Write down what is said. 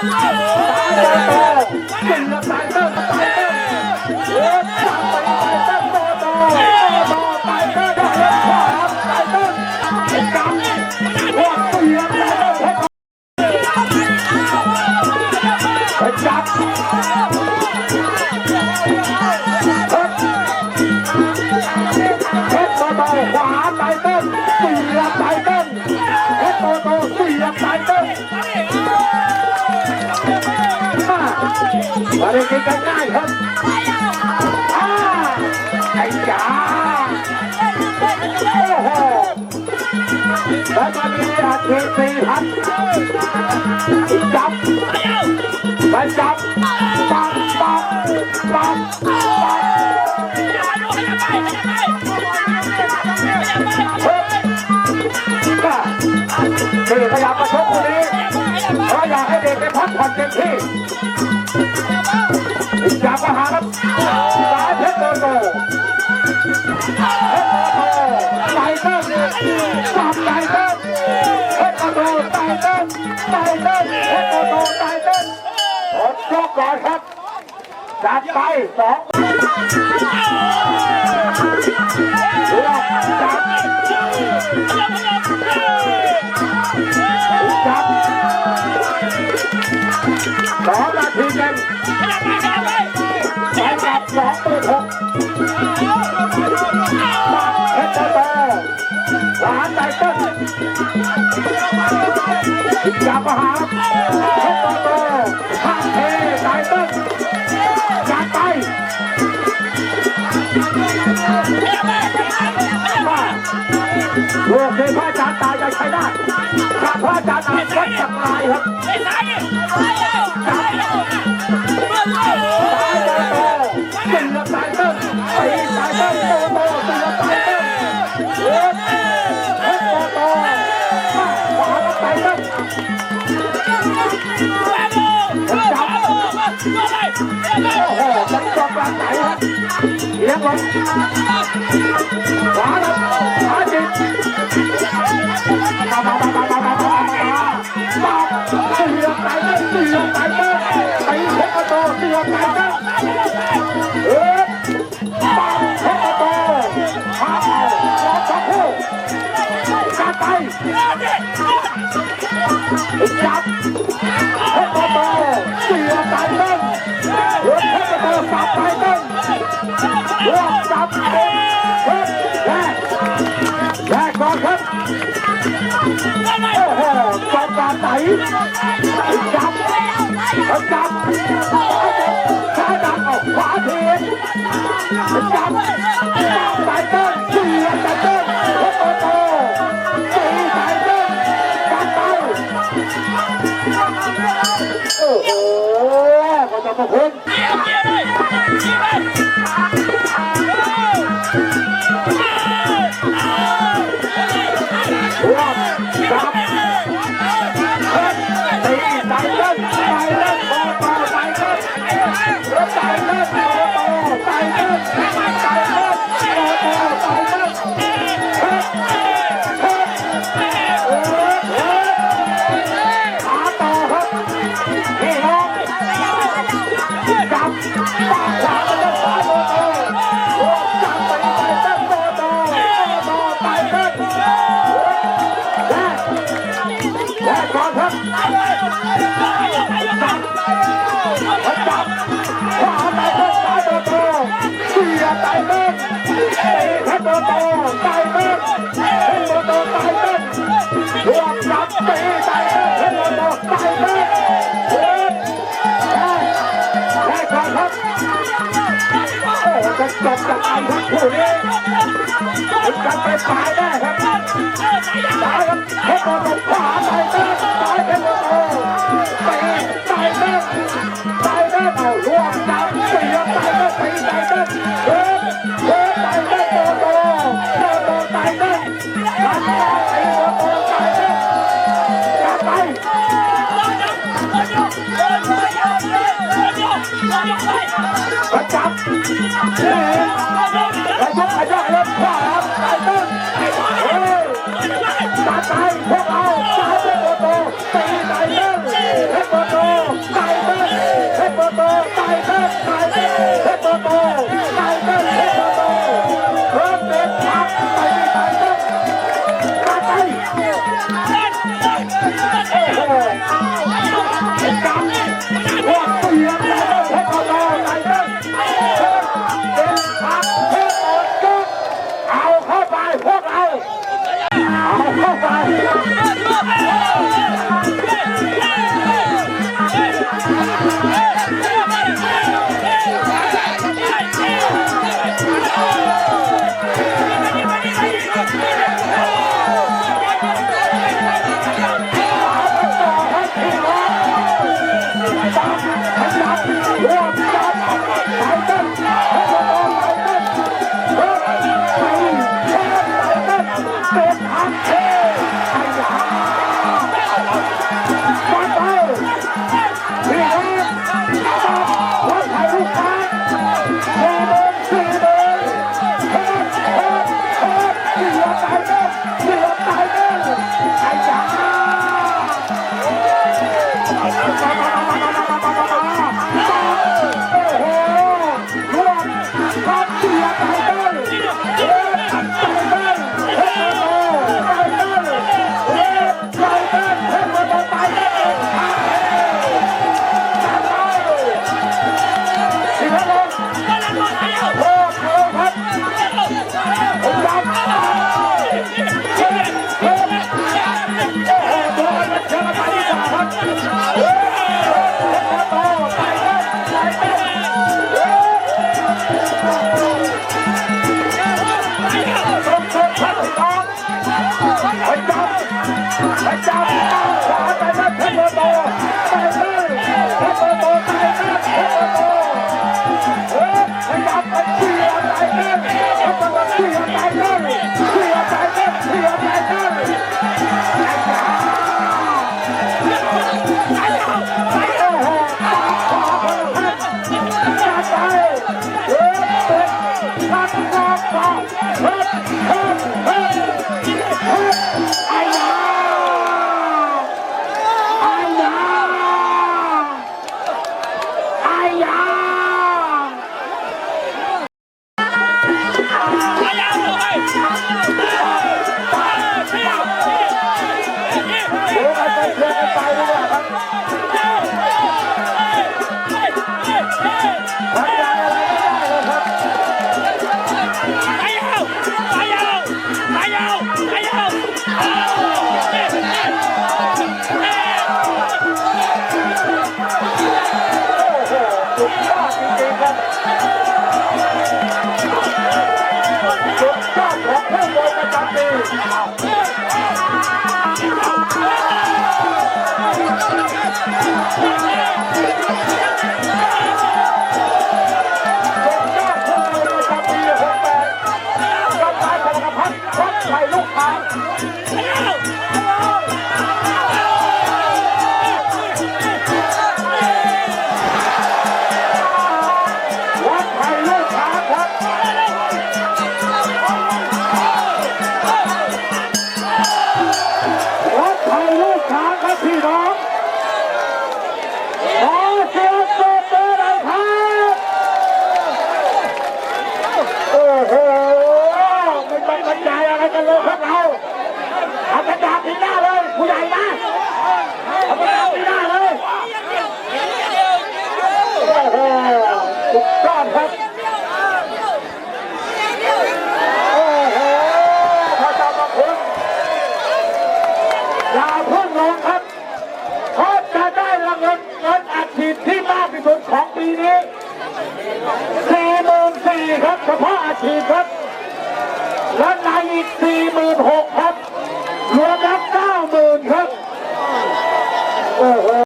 打我打我 มาเรียนกันง่ายครับอ่าไอ้จ๋าโอ้โหแล้วมามีอาชีพสี่พันจับไปจับปังปังปังปังเฮ้ยนี่ขยับมาชกคนนี้เพราะอยากให้เด็กได้พักผ่อนเต็มที่ มาหาครับสายเพชรโตโตเพชรโตโตไตเติ้ลจับไตเติ้ลเพชรโตโตไตเติ้ลไตเติ้ลเพชรโตโตไตเติ้ลผมดยกก่อนครับจัดไปสองเลือกจับจับสองนาทีเต็มไปกับ สองปืนหกมาเพชรโตหวานไตเติ้ลจับมาหาเพชรโตข้ ลับสายเติ้งตีสาติ้งโตโตตีลับสายติ้งเล็บตโตมาขวาลับสนน จัดไปจับเพชรโตเสียบตายเติ้ลเฮ้ยเพชรโตสับตายเติ้ลรวบจับเฮ้ยแรกแรกก่อนครับโอ้โหจบการไหนจับจับ Thiago Rony. ต้องจบกับไอ้ทั้งคู่นี้คุณกลับไปตายแน่ครับตายครับเพชรบอลขวาตายแน่ตายเป็นโมตายตายแน่ตายแน่เอาลวงดาวเสียตายแน่ตีายแน่เฮ้เฮ้ตายแน่โตโตโตโตตายแน่ตายแน่ตีโตโตตายแน่อย่าไป ขยับขยับเล็บขวาครับไก่ตึ้เฮ้ยตัดไปพกเราตายเป็นโตโตตีไก่ตึ้งให้โตโตไก่ตึ้งให้โตโตไก่น I love ปีนี้สี่หมื่นสี่ครับเฉพาะอาชีพครับ และในอีกสี่หมื่นหกพั